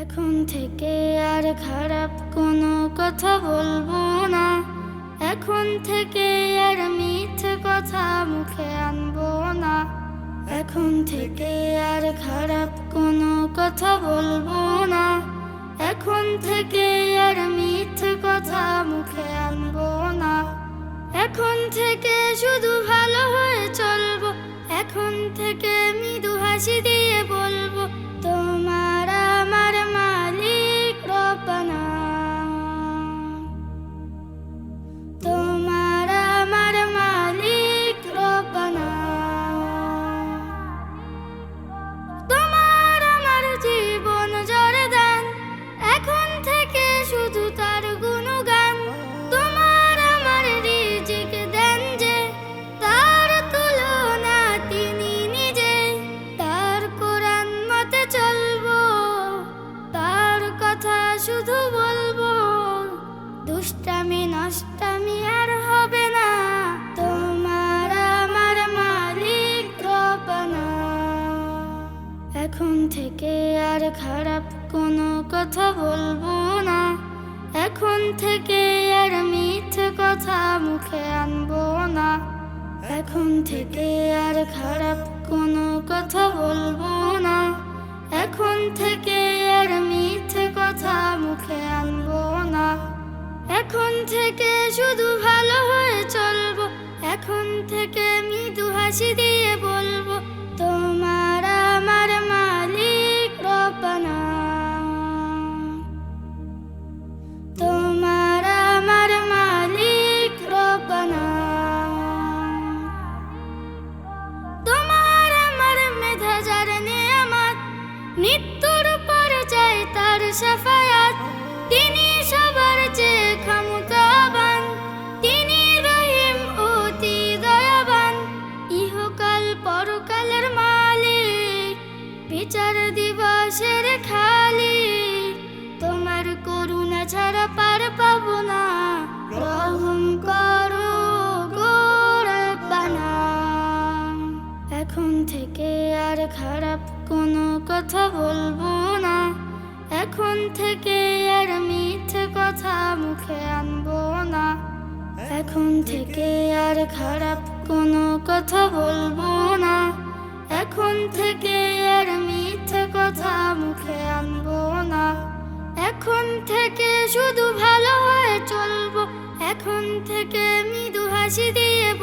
এখন থেকে আর খারাপ কোনো কথা বলব না। এখন থেকে আর মিথ্যে কথা মুখে আনব না। এখন থেকে আর খারাপ কোনো কথা বলব না। এখন থেকে আর মিথ্যে কথা মুখে আনব না। এখন থেকে শুধু ভালো শুধু বলব, দুষ্টামি, নষ্টামি আর হবে না। তোমার আমার মালিক রব্বানা এখন থেকে আর খারাপ কোনো কথা বলব না। এখন থেকে আর মিথ্যে কথা মুখে আনব না। এখন থেকে আর খারাপ কোনো কথা বলব না। থেকে শুধু ভালো হয়ে চলবো। এখন থেকে মৃদু হাসি দিয়ে বলব, তোমার আমার মালিক তোমার আমার মালিক তোমার আমার মেধা যার নেয়ামত, মৃত্যুর পর যায় তার সাফায়াত খারাপ কোনো কথা বলব না। এখন থেকে আর মিথ্যে কথা মুখে আনব না। এখন থেকে আর খারাপ কোনো কথা বলব না। এখন থেকে আর মিথ্যে কথা মুখে আনব না। এখন থেকে শুধু ভালো হয়ে চলবো। এখন থেকে মৃদু হাসি দিয়ে